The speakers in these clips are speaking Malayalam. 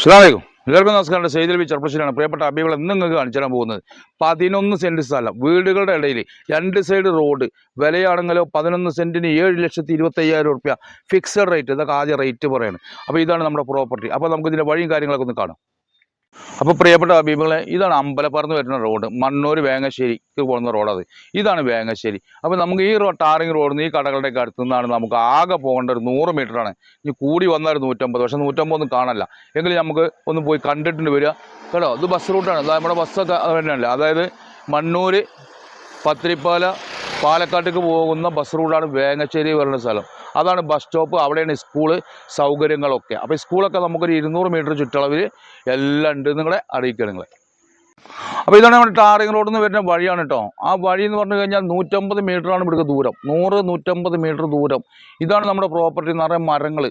അസ്സലാമലൈക്കും. എല്ലാവർക്കും നമസ്കാരം. സെയ്തിൽ ബി ചെറുപ്പശ്ശേരിയാണ് പ്രിയപ്പെട്ട അബികൾ ഇന്ന് നിങ്ങൾക്ക് കാണിച്ചു തരാൻ പോകുന്നത് പതിനൊന്ന് സെന്റ് സ്ഥലം. വീടുകളുടെ ഇടയിൽ രണ്ട് സൈഡ് റോഡ് വിലയാണെങ്കിലോ പതിനൊന്ന് സെന്റിന് ഏഴ് ലക്ഷത്തി ഇരുപത്തയ്യായിരം റുപ്യ ഫിക്സഡ് റേറ്റ് ഇതൊക്കെ ആദ്യ റേറ്റ് പറയുന്നത് അപ്പോൾ ഇതാണ് നമ്മുടെ പ്രോപ്പർട്ടി അപ്പോൾ നമുക്ക് ഇതിന്റെ വഴിയും കാര്യങ്ങളൊക്കെ ഒന്ന് കാണാം. അപ്പോൾ പ്രിയപ്പെട്ട അബീബുകളെ ഇതാണ് അമ്പലപ്പറന്ന് വരുന്ന റോഡ്. മണ്ണൂർ വേങ്ങശ്ശേരിക്ക് പോകുന്ന റോഡ് അത്. ഇതാണ് വേങ്ങശ്ശേരി. അപ്പോൾ നമുക്ക് ഈ ടാറിങ് റോഡിൽ നിന്ന് ഈ കടകളുടെ ഒക്കെ അടുത്ത് നിന്നാണ് നമുക്ക് ആകെ പോകേണ്ട ഒരു നൂറ് മീറ്ററാണ്. ഇനി കൂടി വന്നാൽ നൂറ്റമ്പത്. പക്ഷേ നൂറ്റമ്പതൊന്നും കാണല്ല എങ്കിൽ നമുക്ക് ഒന്ന് പോയി കണ്ടിട്ടുണ്ട് വരിക. കേട്ടോ ഇത് ബസ് റൂട്ടാണ്. നമ്മുടെ ബസ്സൊക്കെ തന്നെയല്ല? അതായത് മണ്ണൂർ പത്തിരിപ്പാല പാലക്കാട്ടേക്ക് പോകുന്ന ബസ് റൂട്ടാണ് വേങ്ങശ്ശേരി വരുന്ന സ്ഥലം. അതാണ് ബസ് സ്റ്റോപ്പ്. അവിടെയാണ് സ്കൂൾ സൗകര്യങ്ങളൊക്കെ. അപ്പോൾ സ്കൂളൊക്കെ നമുക്കൊരു ഇരുന്നൂറ് മീറ്റർ ചുറ്റളവിൽ എല്ലാം ഉണ്ട് നിങ്ങളെ അറിയിക്കുക നിങ്ങളെ. അപ്പോൾ ഇതാണ് നമ്മുടെ ടാറിങ് റോഡിൽ നിന്ന് വരുന്ന വഴിയാണ് കേട്ടോ ആ വഴി എന്ന് പറഞ്ഞു കഴിഞ്ഞാൽ നൂറ്റമ്പത് ആണ് ഇവിടുത്തെ ദൂരം. നൂറ് നൂറ്റമ്പത് മീറ്റർ ദൂരം. ഇതാണ് നമ്മുടെ പ്രോപ്പർട്ടി എന്ന് പറയുന്ന മരങ്ങൾ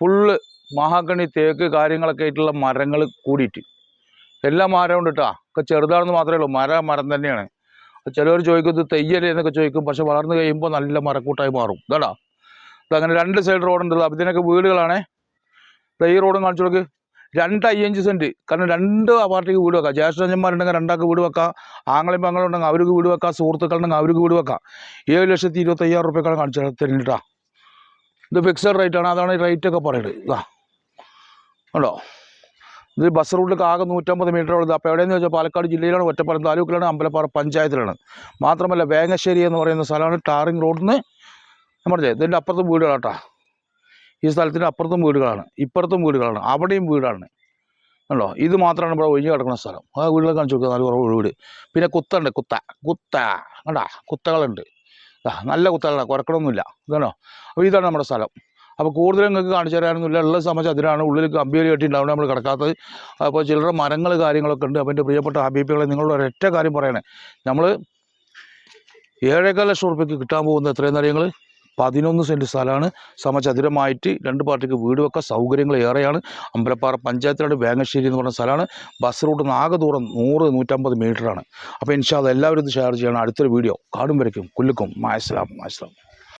ഫുള്ള് മഹാഗണി തേക്ക് കാര്യങ്ങളൊക്കെ ആയിട്ടുള്ള മരങ്ങൾ കൂടിയിട്ട്. എല്ലാ മരവും ഉണ്ട് കേട്ടോ ഒക്കെ ചെറുതാണെന്ന് മാത്രമേ ഉള്ളൂ. മര മരം തന്നെയാണ്. ചിലവർ ചോദിക്കും ഇത് തെയ്യല്ലേ? എന്നൊക്കെ ചോദിക്കും. പക്ഷെ വളർന്നു കഴിയുമ്പോൾ നല്ല മരക്കൂട്ടായി മാറും. ഇതാടാ. അങ്ങനെ രണ്ട് സൈഡ് അപ്പോൾ ഇതിനൊക്കെ വീടുകളാണേ. ഈ റോഡും കാണിച്ചു കൊടുക്ക്. രണ്ട് അയ്യഞ്ച് സെന്റ് കാരണം രണ്ട് പാർട്ടിക്ക് വീട് വെക്കാം. ജ്യേഷ്ഠന്മാരുണ്ടെങ്കിൽ രണ്ടാൾക്ക് വീട് വെക്കാം. ആങ്ങളും പെങ്ങളും ഉണ്ടെങ്കിൽ അവർക്ക് വീട് വെക്കാം. സുഹൃത്തുക്കളുണ്ടെങ്കിൽ അവർക്ക് വീട് വെക്കാം. ഏഴ് ലക്ഷത്തി ഇരുപത്തയ്യായിരം റുപ്യക്കാണ് കാണിച്ചു തരുന്നിട്ടാ ഇത് ഫിക്സഡ് റേറ്റ് ആണ്. അതാണ് ഈ റേറ്റ് ഒക്കെ പറയുന്നത്. ഇതാ. കണ്ടോ? ഇത് ബസ് റൂട്ടിലേക്ക് ആകെ നൂറ്റമ്പത് മീറ്റർ ഉള്ളത്. അപ്പോൾ എവിടെയെന്ന് വെച്ചാൽ പാലക്കാട് ജില്ലയിലാണ് ഒറ്റപ്പാലം താലൂക്കിലാണ് അമ്പലപ്പാറ പഞ്ചായത്തിലാണ്. മാത്രമല്ല വേങ്ങശ്ശേരി എന്ന് പറയുന്ന സ്ഥലമാണ് ടാറിങ് റോഡിൽ നിന്ന് ഞാൻ പറഞ്ഞത് ഇതിന്റെ അപ്പുറത്തും വീടുകളാട്ടാ. ഈ സ്ഥലത്തിന്റെ അപ്പുറത്തും വീടുകളാണ് ഇപ്പുറത്തും വീടുകളാണ് അവിടെയും വീടാണ്. ഉണ്ടോ ഇത് മാത്രമാണ് ഇവിടെ ഒഴിഞ്ഞ് കിടക്കുന്ന സ്ഥലം. ആ വീടുകൾ കാണിച്ചു നോക്കുക നല്ല കുറവ് വീട്. പിന്നെ കുത്തുണ്ട് കുത്ത കുത്ത കണ്ടാ? കുത്തകളുണ്ട്. നല്ല കുത്തകളാണ് കുറക്കണമൊന്നുമില്ല ഇതാണോ? അപ്പോൾ ഇതാണ് നമ്മുടെ സ്ഥലം. അപ്പോൾ കൂടുതലും നിങ്ങൾക്ക് കാണിച്ചു തരാനൊന്നുമില്ല. ഉള്ള സമയത്ത് അതിനാണ് ഉള്ളിൽ കമ്പിയൊരു കെട്ടിയിട്ടുണ്ടാവും നമ്മൾ കിടക്കാത്തത്. അപ്പോൾ ചിലരുടെ മരങ്ങൾ കാര്യങ്ങളൊക്കെ ഉണ്ട്. അപ്പോൾ എന്റെ പ്രിയപ്പെട്ട ഹബീബികളെ നിങ്ങളുടെ ഒരൊറ്റ കാര്യം പറയണേ. നമ്മൾ ഏഴേക്കാൽ ലക്ഷം റുപ്യക്ക് കിട്ടാൻ പോകുന്ന എത്രയെന്ന് അറിയങ്ങൾ പതിനൊന്ന് സെന്റ് സ്ഥലമാണ്. സമചതുരമായിട്ട് രണ്ട് പാർട്ടിക്ക് വീട് വെക്കാൻ സൗകര്യങ്ങൾ ഏറെയാണ്. അമ്പലപ്പാറ പഞ്ചായത്തിലാണ് വേങ്ങശ്ശേരി എന്ന് പറഞ്ഞ സ്ഥലമാണ്. ബസ് നിന്ന് ആകെ ദൂരം നൂറ് നൂറ്റമ്പത് മീറ്ററാണ്. അപ്പോൾ ഇൻഷാ അത് എല്ലാവരും ഇത് ഷെയർ ചെയ്യണം. അടുത്തൊരു വീഡിയോ കാടും വരയ്ക്കും. കുല്ലുക്കും. മായസ്ലാം മായസ്ലാം